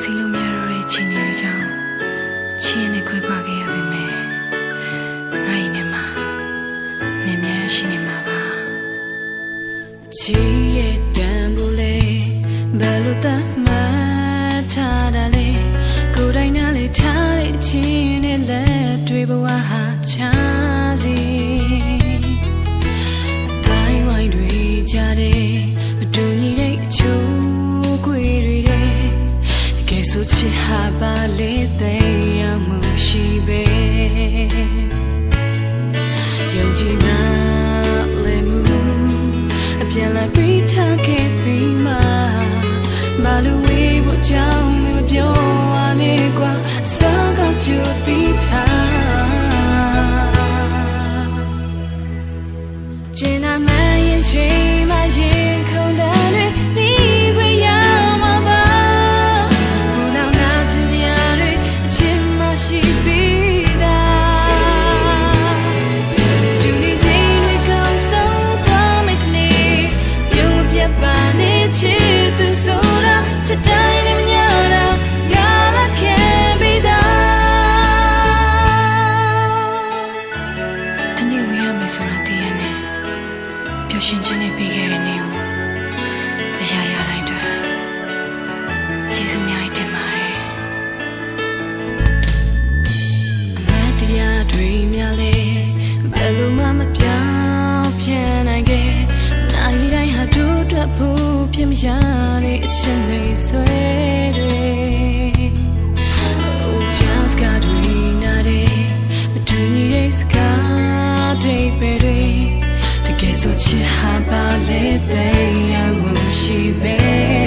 心里面柔情万丈。Stay. ဟာပါလေတဲ့ရဝမရှိပဲ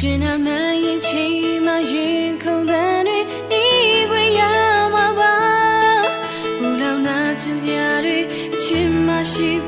见那满眼骑马云空的女，你会要吗吧？不老那真假的，骑马西。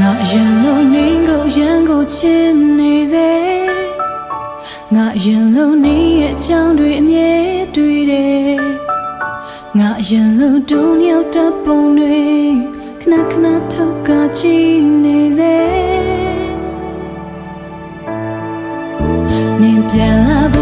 ငါအရင်လုံးနင်းကိုရန်ကိုချင်နေစေငါအရင်လုံးနင်းရဲ့အကြောင်းတွေအမြဲတွေ့တယ်ငါအရင်လုံးတုံညောက်တပ်ပုံတွေခဏခဏထောက်ကကြည့်နေစေနင်းပြန်လာ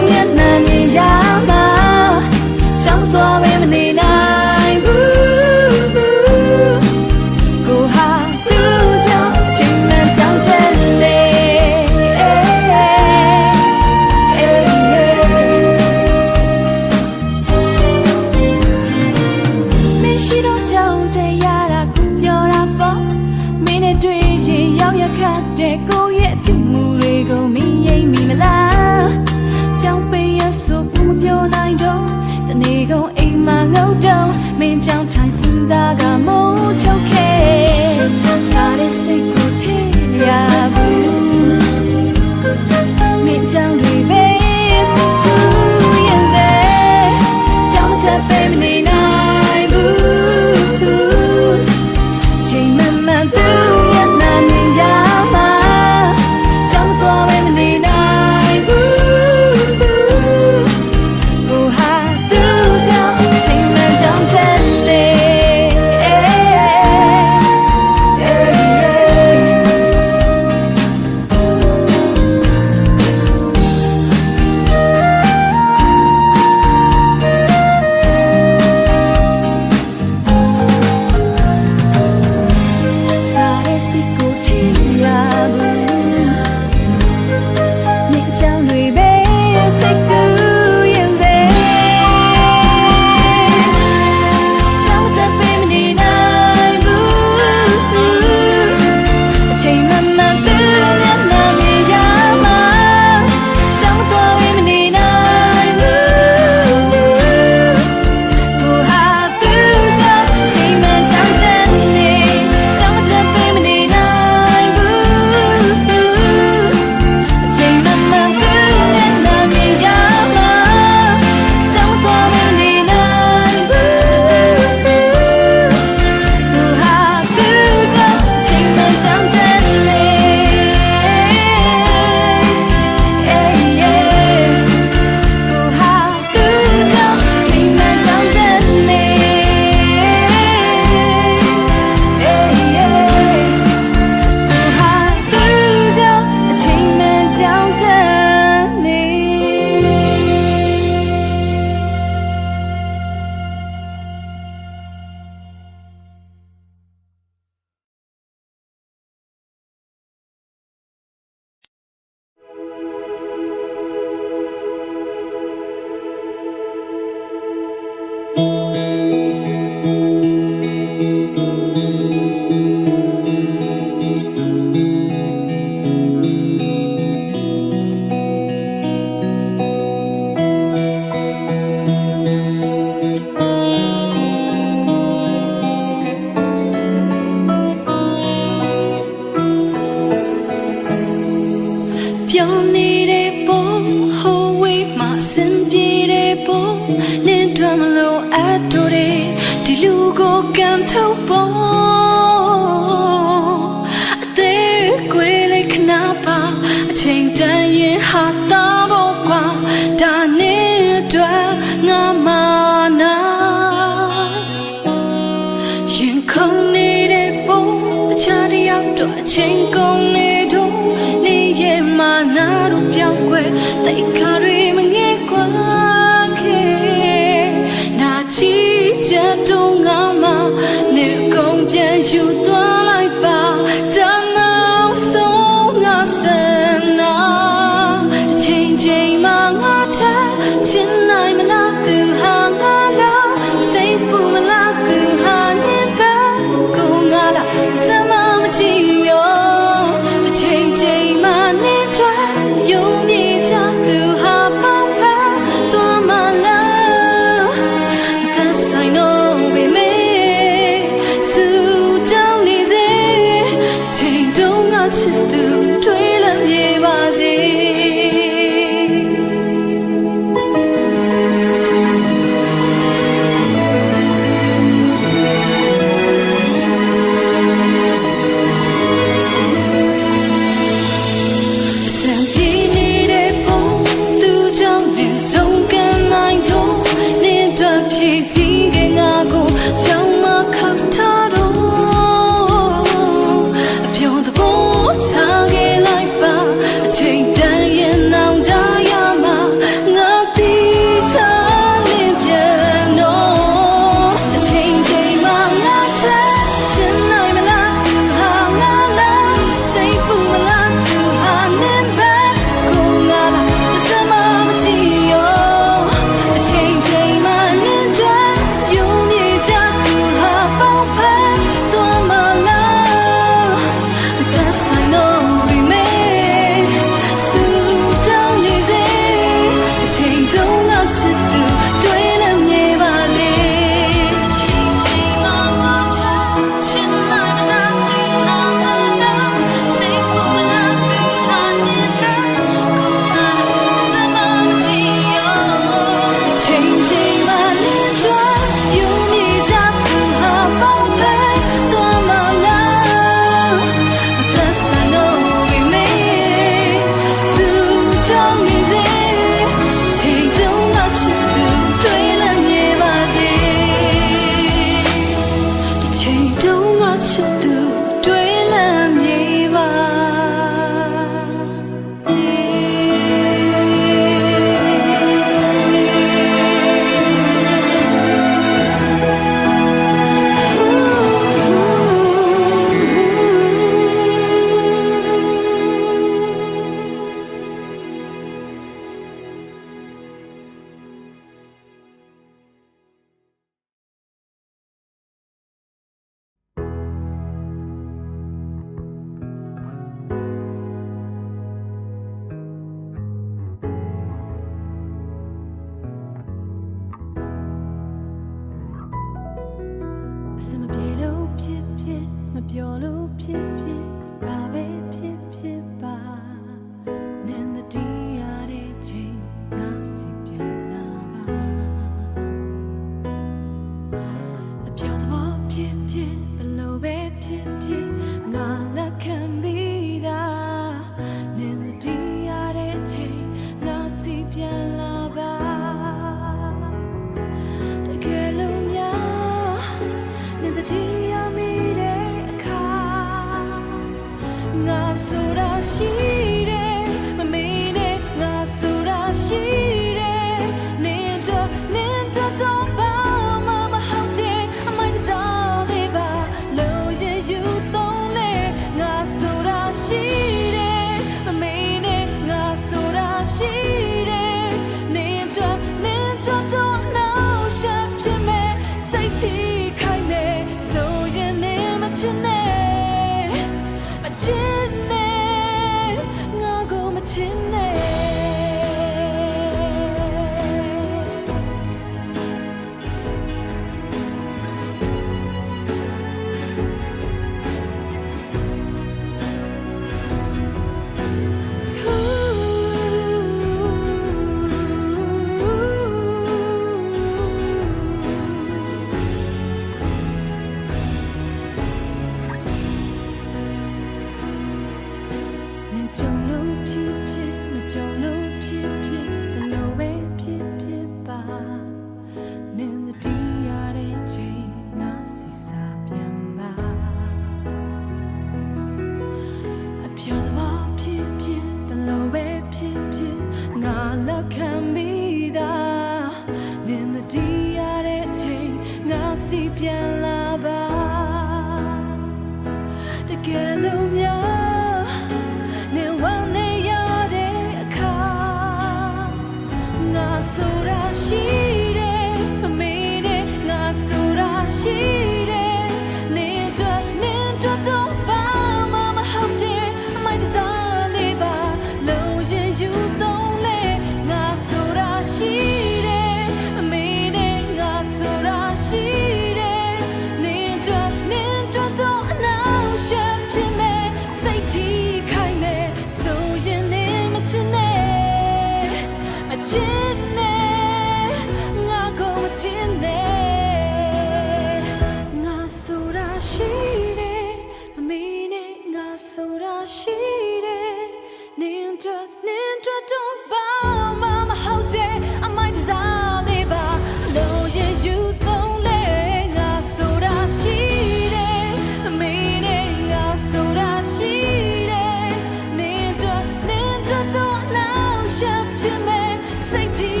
ရှက်